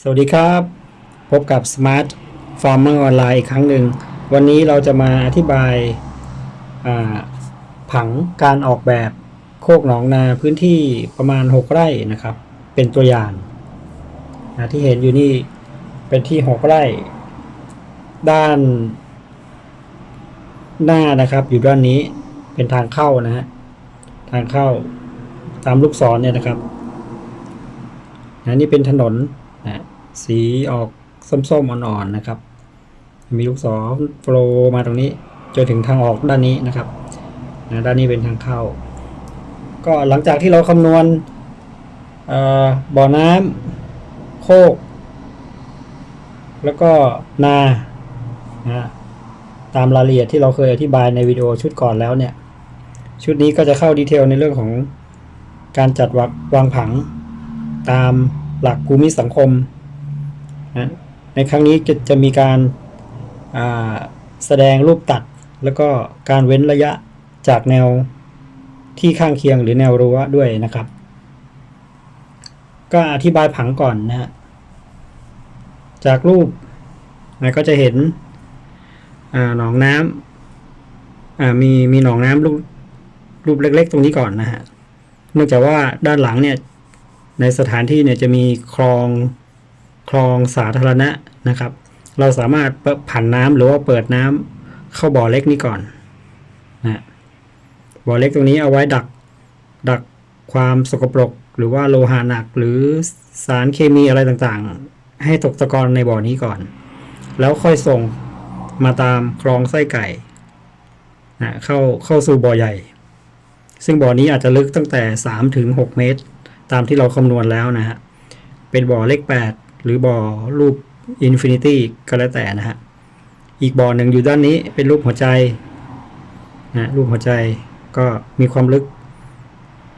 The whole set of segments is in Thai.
สวัสดีครับ พบกับ Smart Farmer ออนไลน์อีกครั้งหนึ่ง วันนี้เราจะมาอธิบายาผังการออกแบบโคกหนองนาพื้นที่ประมาณ 6 ไร่นะครับ เป็นตัวอย่างนะที่เห็นอยู่นี่เป็นที่ 6 ไร่ ด้านหน้านะครับอยู่ด้านนี้เป็นทางเข้านะฮะทางเข้าตามลูกศรเนี่ยนะครับนะนี่เป็นถนน นะสีออกส้มๆอ่อนๆนะครับ มีลูกศรโฟล์มาตรงนี้จนถึงทางออกด้านนี้นะครับนะด้านนี้เป็นทางเข้า ก็หลังจากที่เราคำนวณบ่อน้ำโคก แล้วก็นานะตามรายละเอียดที่เราเคยอธิบายในวิดีโอชุดก่อนแล้วเนี่ย ชุดนี้ก็จะเข้าดีเทลในเรื่องของการจัดวางผังตาม หลักภูมิสังคมนะในครั้งนี้จะจะมีการาแสดงรูปตัด แล้วก็การเว้นระยะจากแนวที่ข้างเคียงหรือแนวรั้วด้วยนะครับ ก็อธิบายผังก่อนนะฮะจากรูปนะก็จะเห็นหนองน้ำมีมีหนองน้ำรูปรูปเล็ก ๆ ตรงนี้ก่อนนะฮะเนื่องจากว่าด้านหลังเนี่ย ในสถานที่เนี่ยจะมีคลองคลองสาธารณะนะครับ เราสามารถเปิดผันน้ำหรือว่าเปิดน้ำเข้าบ่อเล็กนี้ก่อนนะบ่อเล็กตรงนี้เอาไว้ดักดักความสกปรก หรือว่าโลหะหนักหรือสารเคมีอะไรต่างๆ ให้ตกตะกอนในบ่อนี้ก่อน แล้วค่อยส่งมาตามคลองไส้ไก่นะเข้าเข้าสู่บ่อใหญ่ ซึ่งบ่อนี้อาจจะลึกตั้งแต่3ถึง6เมตร ตามที่เราคำนวณแล้วนะฮะ เป็นบ่อเลข 8 หรือบ่อรูปอินฟินิตี้ก็แล้วแต่นะฮะ อีกบ่อหนึ่งอยู่ด้านนี้เป็นรูปหัวใจนะรูปหัวใจก็มีความลึก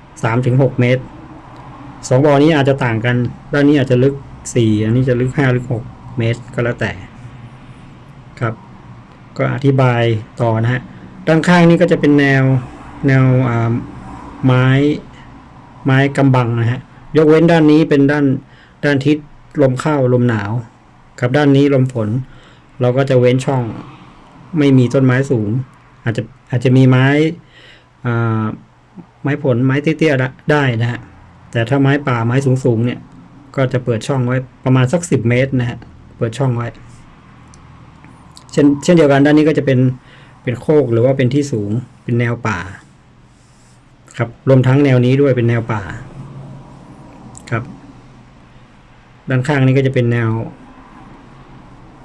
3-6 เมตรสองบ่อนี้อาจจะต่างกัน ด้านนี้อาจจะลึก 4 อันนี้จะลึก 5 ลึก 6 เมตรก็แล้วแต่ครับ ก็อธิบายต่อนะฮะ ด้านข้างนี้ก็จะเป็นแนวแนวไม้ ไม้กำบังนะฮะยกเว้นด้านนี้เป็นด้านด้านทิศลมเข้าลมหนาว กับด้านนี้ลมฝน เราก็จะเว้นช่องไม่มีต้นไม้สูง อาจจะอาจจะมีไม้ไม้ผลไม้เตี้ยๆได้นะฮะแต่ถ้าไม้ป่าไม้สูงๆเนี่ย ก็จะเปิดช่องไว้ประมาณสักสิบเมตรนะฮะเปิดช่องไว้เช่นเช่นเดียวกันด้านนี้ก็จะเป็นเป็นโคกหรือว่าเป็นที่สูงเป็นแนวป่า ครับรวมทั้งแนวนี้ด้วยเป็นแนวป่า ครับ ด้านข้างนี้ก็จะเป็นแนว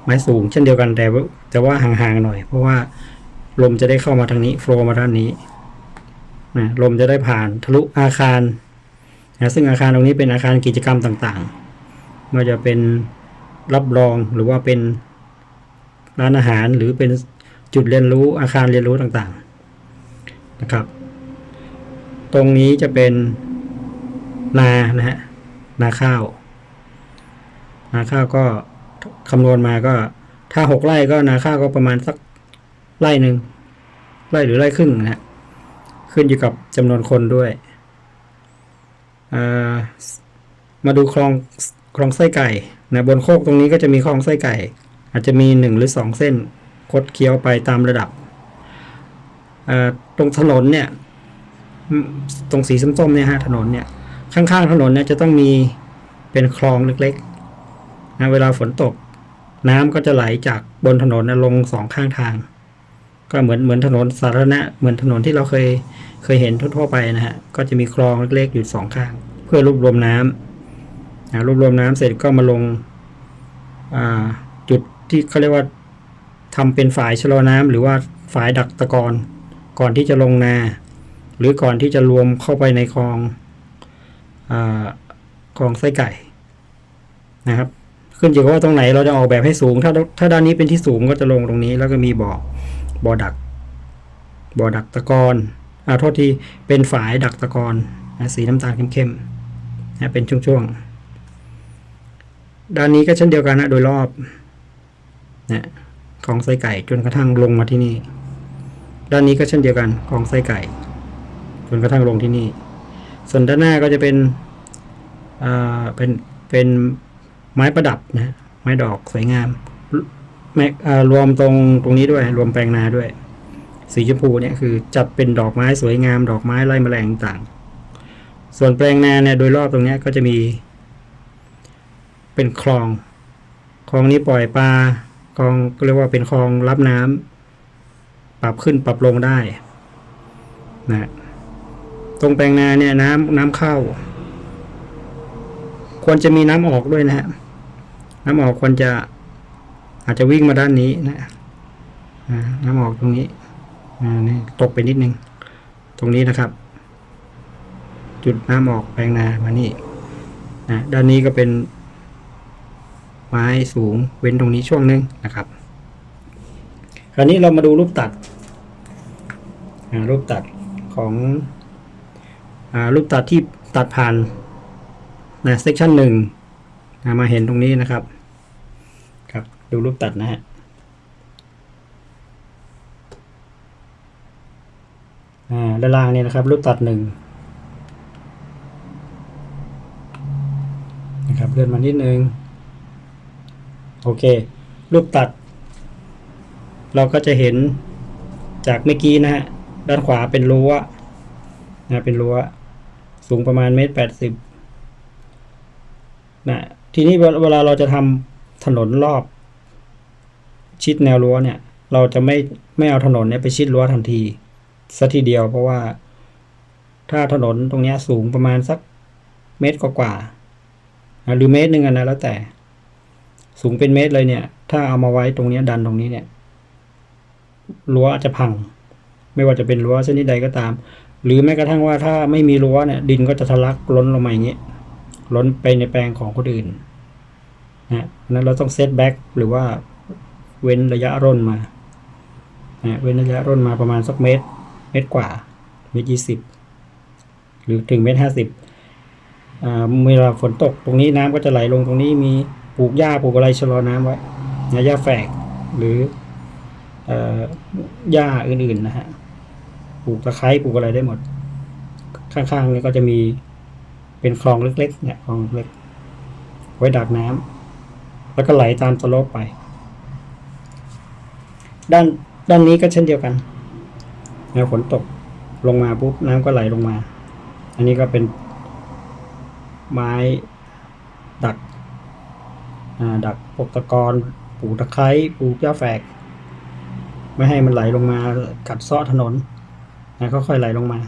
ไม้สูง เช่นเดียวกันแต่ว่าแต่ว่าห่างๆหน่อย เพราะว่าลมจะได้เข้ามาทางนี้โฟล์มาด้านนี้นะลมจะได้ผ่านทะลุอาคารนะซึ่งอาคารตรงนี้เป็นอาคารกิจกรรมต่างๆไม่ว่าจะเป็นรับรองหรือว่าเป็นร้านอาหารหรือเป็นจุดเรียนรู้อาคารเรียนรู้ต่างๆ นะครับ ตรงนี้จะเป็นนานะฮะนาข้าว นาข้าวก็คำนวณมาก็ ถ้าหกไร่ก็นาข้าวก็ประมาณสักไร่หนึ่งไร่หรือไร่ครึ่งนะฮะขึ้นอยู่กับจำนวนคนด้วยามาดูคลองคลองไส้ไก่นะบนโคกตรงนี้ก็จะมีคลองไส้ไก่ อาจจะมีหนึ่งหรือสองเส้นคดเคี้ยวไปตามระดับตรงถนนเนี่ย ตรงสีส้มๆเนี่ยฮะถนนเนี่ยข้างๆถนนเนี่ยจะต้องมีเป็นคลองเล็กๆนะเวลาฝนตก น้ำก็จะไหลจากบนถนนลงสองข้างทาง ก็เหมือนเหมือนถนนสาธารณะเหมือนถนนที่เราเคยเคยเห็นทั่วๆไปนะฮะก็จะมีคลองเล็กๆอยู่สองข้าง เพื่อรวบรวมน้ำนะรวบรวมน้ำเสร็จก็มาลงาจุดที่เขาเรียกว่าทำเป็นฝายชะลอน้ำหรือว่าฝายดักตะกอนก่อนที่จะลงนา หรือก่อนที่จะรวมเข้าไปในคลองอคลองไส้ไก่นะครับ ขึ้นอยู่กับว่าตรงไหนเราจะออกแบบให้สูง ถ้าถ้าด้านนี้เป็นที่สูงก็จะลงตรงนี้ แล้วก็มีบ่อบ่อดักบ่อดักตะกอนอ่าโทษทีเป็นฝายดักตะกอนนะสีน้ำตาลเข้มๆนะเป็นช่วงๆ ด้านนี้ก็เช่นเดียวกันนะโดยรอบนะของไส้ไก่จนกระทั่งลงมาที่นี่ ด้านนี้ก็เช่นเดียวกันของไส้ไก่ จนกระทั่งลงที่นี่ ส่วนด้านหน้าก็จะเป็นอ่าเป็นเป็นไม้ประดับนะไม้ดอกสวยงามแม่รวมตรงตรงนี้ด้วย รวมแปลงนาด้วย สีชมพูเนี่ยคือจัดเป็นดอกไม้สวยงาม ดอกไม้ไล่แมลงต่าง ส่วนแปลงนาเนี่ยโดยรอบตรงนี้ก็จะมี เป็นคลอง คลองนี้ปล่อยปลาคลองก็เรียกว่าเป็นคลองรับน้ำปรับขึ้นปรับลงได้นะ ตรงแปลงนาเนี่ยน้ำน้ำเข้า ควรจะมีน้ำออกด้วยนะฮะน้ำออกควรจะอาจจะวิ่งมาด้านนี้นะน้ำออกตรงนี้นี่ตกไปนิดนึง ตรงนี้นะครับ จุดน้ำออกแปลงนามานี่นะด้านนี้ก็เป็น ไม้สูงเว้นตรงนี้ช่วงนึงนะครับ คราวนี้เรามาดูรูปตัดรูปตัดของ รูปตัดที่ตัดผ่านนะเซกชันหนึ่งมาเห็นตรงนี้นะครับ ครับดูรูปตัดนะฮะอ่าด้านล่างนี่นะครับ รูปตัดหนึ่งนะครับเลื่อนมานิดนึง โอเค รูปตัด เราก็จะเห็นจากเมื่อกี้นะฮะด้านขวาเป็นรั้วนะเป็นรั้ว สูงประมาณเมตรแปดสิบนะทีนี้เวลาเราจะทำถนนรอบ ชิดแนวรั้วเนี่ย เราจะไม่ไม่เอาถนนเนี่ยไปชิดรั้วทันทีสัทีเดียวเพราะว่า ถ้าถนนตรงนี้สูงประมาณสักเมตรกว่าๆหรือเมตรหนึ่งนะแล้วแต่ สูงเป็นเมตรเลยเนี่ย ถ้าเอามาไว้ตรงนี้ดันตรงนี้เนี่ยรั้วอาจจะพัง ไม่ว่าจะเป็นรั้วชนิดใดก็ตาม หรือแม้กระทั่งว่าถ้าไม่มีรั้วเนี่ยดินก็จะทะลักล้นลงมาอย่างนี้ ล้นไปในแปลงของคนอื่นนะนั้นเราต้องเซตแบ็กหรือว่าเว้นระยะร่นมานะเว้นระยะร่นมาประมาณสักเมตร เมตรกว่า เมตรยี่สิบหรือถึงเมตรห้าสิบอ่าเวลาฝนตกตรงนี้น้ำก็จะไหลลงตรงนี้มีปลูกหญ้าปลูกอะไรชะลอน้ำไว้หญ้าแฝกหรือหญ้าอื่นๆนะฮะ ลูกตะไคร้ปลูกอะไรได้หมด ข้างๆนี่ก็จะมีเป็นคลองเล็กๆเนี่ยคลองเล็ก ไว้ดักน้ำแล้วก็ไหลตามสโลปไป ด้านด้านนี้ก็เช่นเดียวกันแนวฝนตกลงมาปุ๊บน้ำก็ไหลลงมา อันนี้ก็เป็นไม้ดักดักพวกตะกอนปลูกตะไคร้ปลูกหญ้าแฝก ไม่ให้มันไหลลงมากัดเซาะถนน นะค่อยๆไหลลงมา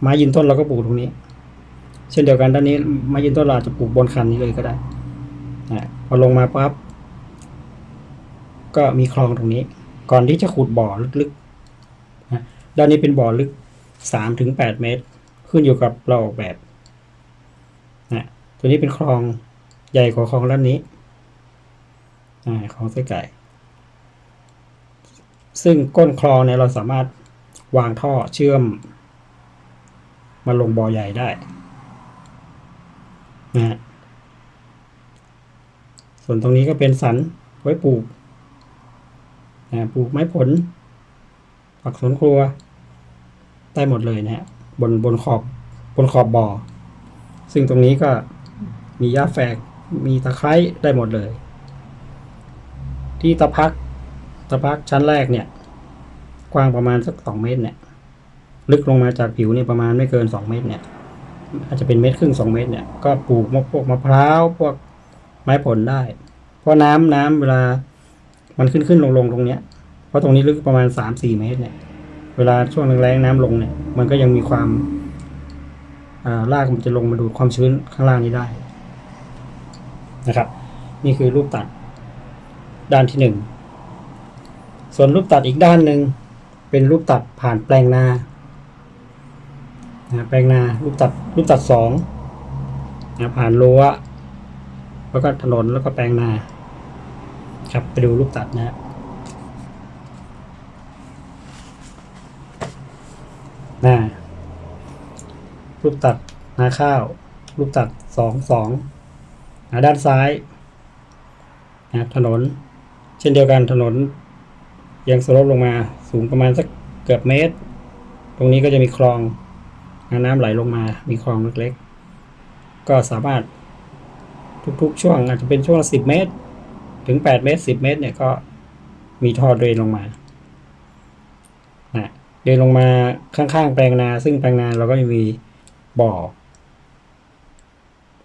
ไม้ยืนต้นเราก็ปลูกตรงนี้ เช่นเดียวกันด้านนี้ไม้ยืนต้นเราจะปลูกบนคันนี้เลยก็ได้นะพอลงมาปั๊บก็มีคลองตรงนี้ ก่อนที่จะขุดบ่อลึกๆนะด้านนี้เป็นบ่อลึกสามถึงแปดเมตร ขึ้นอยู่กับเราออกแบบนะตัวนี้เป็นคลองใหญ่กว่าคลองด้านนี้คลองไส้ไก่ ซึ่งก้นคลองเนี่ยเราสามารถ วางท่อเชื่อม มาลงบ่อใหญ่ได้นะฮะส่วนตรงนี้ก็เป็นสันไว้ปลูกนะปลูกไม้ผล ผักสวนครัว ได้หมดเลยนะฮะบนบนขอบบนขอบบ่อ ซึ่งตรงนี้ก็มีหญ้าแฝก มีตะไคร้ได้หมดเลย ที่ตะพักตะพักชั้นแรกเนี่ย กว้างประมาณสักสองเมตรเนี่ย ลึกลงมาจากผิวเนี่ยประมาณไม่เกินสองเมตรเนี่ย อาจจะเป็นเมตรครึ่งสองเมตรเนี่ยก็ปลูกมะพวกมะพร้าวพวกไม้ผลได้ เพราะน้ำน้ำเวลามันขึ้นขึ้นลงลงตรงเนี้ย เพราะตรงนี้ลึกประมาณสามสี่เมตรเนี่ย เวลาช่วงแรงๆน้ำลงเนี่ย มันก็ยังมีความอ่ารากมันจะลงมาดูดความชื้นข้างล่างนี้ได้นะครับ นี่คือรูปตัดด้านที่หนึ่งส่วนรูปตัดอีกด้านหนึ่ง เป็นรูปตัดผ่านแปลงนานะแปลงนารูปตัดรูปตัดสองนะผ่านรั้วแล้วก็ถนนแล้วก็แปลงนา ครับไปดูรูปตัดนะฮะนารูปตัดนาข้าว รูปตัดสองสองด้านซ้ายนะถนน เช่นเดียวกันถนน ยังสลปลงมาสูงประมาณสักเกือบเมตร ตรงนี้ก็จะมีคลองน้ำไหลลงมา มีคลองเล็กๆ ก็สามารถทุกๆ ช่วงอาจจะเป็นช่วงสิบเมตร ถึงแปดเมตรสิบเมตรเนี่ยก็มีท่อเดรนลงมานะเดรนลงมาข้างๆ แปลงนา ซึ่งแปลงนาเราก็มีบ่อ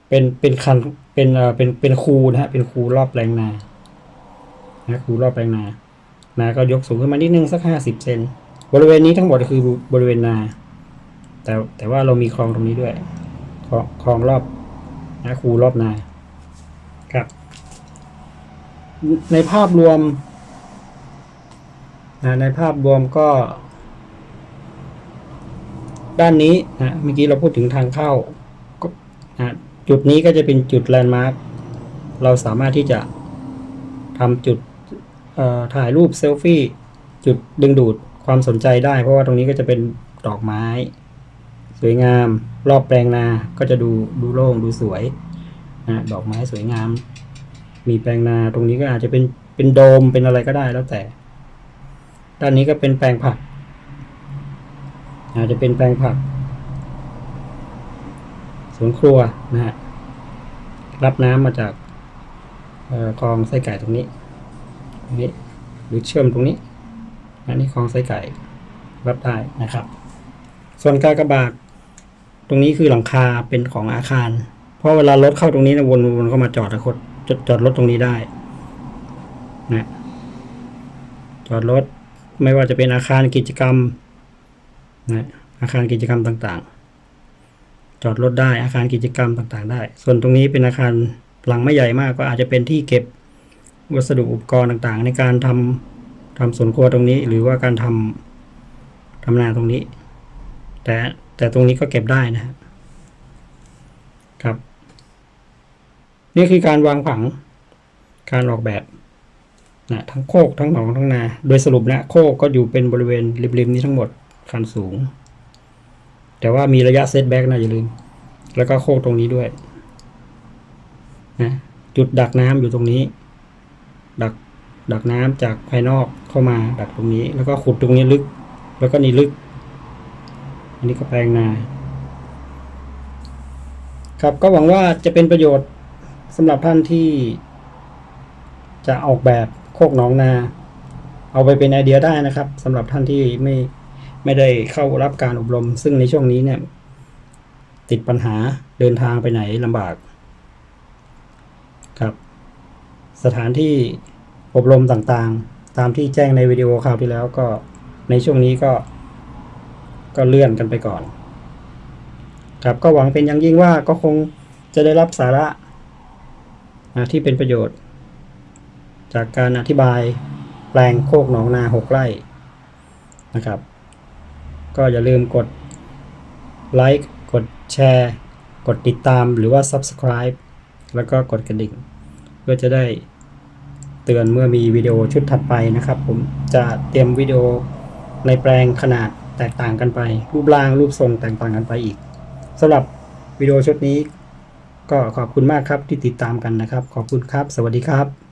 เป็นเป็นคันเป็นเอ่อเป็นเป็นคูนะฮะเป็นคูรอบแปลงนานะคูรอบแปลงนา นาก็ยกสูงขึ้นมานิดนึงสักห้าสิบเซนบริเวณนี้ทั้งหมดคือบริเวณนา แต่แต่ว่าเรามีคลองตรงนี้ด้วยคลองคลองรอบนะคูรอบนาครับ ในภาพรวมนะในภาพรวมก็ ด้านนี้นะเมื่อกี้เราพูดถึงทางเข้าก็นะจุดนี้ก็จะเป็นจุดแลนด์มาร์คเราสามารถที่จะทำจุด ถ่ายรูปเซลฟี่จุดดึงดูดความสนใจได้ เพราะว่าตรงนี้ก็จะเป็นดอกไม้ สวยงาม รอบแปลงนาก็จะดูดูโล่งดูสวยนะดอกไม้สวยงาม มีแปลงนาตรงนี้ก็อาจจะเป็นเป็นโดมเป็นอะไรก็ได้แล้วแต่ ด้านนี้ก็เป็นแปลงผัก อาจจะเป็นแปลงผักสวนครัวนะฮะรับน้ำมาจากคลองไส้ไก่ตรงนี้ นี้ หรือเชื่อมตรงนี้ อันนี้คลองไส้ไก่รับได้นะครับ ส่วนกากบาทตรงนี้คือหลังคาเป็นของอาคาร เพราะเวลารถเข้าตรงนี้นะวนวนเข้ามาจอดนะคดจจอดรถตรงนี้ได้นะจอดรถไม่ว่าจะเป็นอาคารกิจกรรมนะอาคารกิจกรรมต่างๆ จอดรถได้อาคารกิจกรรมต่างๆ ได้ ส่วนตรงนี้เป็นอาคารหลังไม่ใหญ่มากก็อาจจะเป็นที่เก็บ วัสดุอุปกรณ์ต่างๆ ในการทำทำสวนครัวตรงนี้ หรือว่าการทำทำนาตรงนี้ แต่แต่ตรงนี้ก็เก็บได้นะครับครับ นี่คือการวางผังการออกแบบนะทั้งโคกทั้งหนองทั้งนา โดยสรุปนะโคกก็อยู่เป็นบริเวณริมๆนี้ทั้งหมดคันสูง แต่ว่ามีระยะเซตแบ็กนะอย่าลืม แล้วก็โคกตรงนี้ด้วยนะจุดดักน้ำอยู่ตรงนี้ ดักดักน้ำจากภายนอกเข้ามาดักตรงนี้ แล้วก็ขุดตรงนี้ลึก แล้วก็นี่ลึก อันนี้ก็แปลงนา ครับก็หวังว่าจะเป็นประโยชน์สำหรับท่านที่ จะออกแบบโคกหนองนา เอาไปเป็นไอเดียได้นะครับสำหรับท่านที่ไม่ไม่ได้เข้ารับการอบรม ซึ่งในช่วงนี้เนี่ย ติดปัญหาเดินทางไปไหนลำบาก ครับ สถานที่อบรมต่างๆ ตามที่แจ้งในวิดีโอคราวที่แล้วก็ในช่วงนี้ก็ ก็เลื่อนกันไปก่อน ครับก็หวังเป็นอย่างยิ่งว่าก็คงจะได้รับสาระที่เป็นประโยชน์ จากการอธิบายแปลงโคกหนองนาหกไร่นะครับ ก็อย่าลืมกดไลค์กดแชร์ กดติดตามหรือว่า Subscribe แล้วก็กดกระดิ่ง พื่อจะได้เตือนเมื่อมีวิดีโอชุดถัดไปนะครับ ผมจะเตรียมวิดีโอในแปลงขนาดแตกต่างกันไป รูปร่างรูปทรงแตกต่างกันไปอีกสำหรับวิดีโอชุดนี้ ก็ขอบคุณมากครับที่ติดตามกันนะครับ ขอบคุณครับ สวัสดีครับ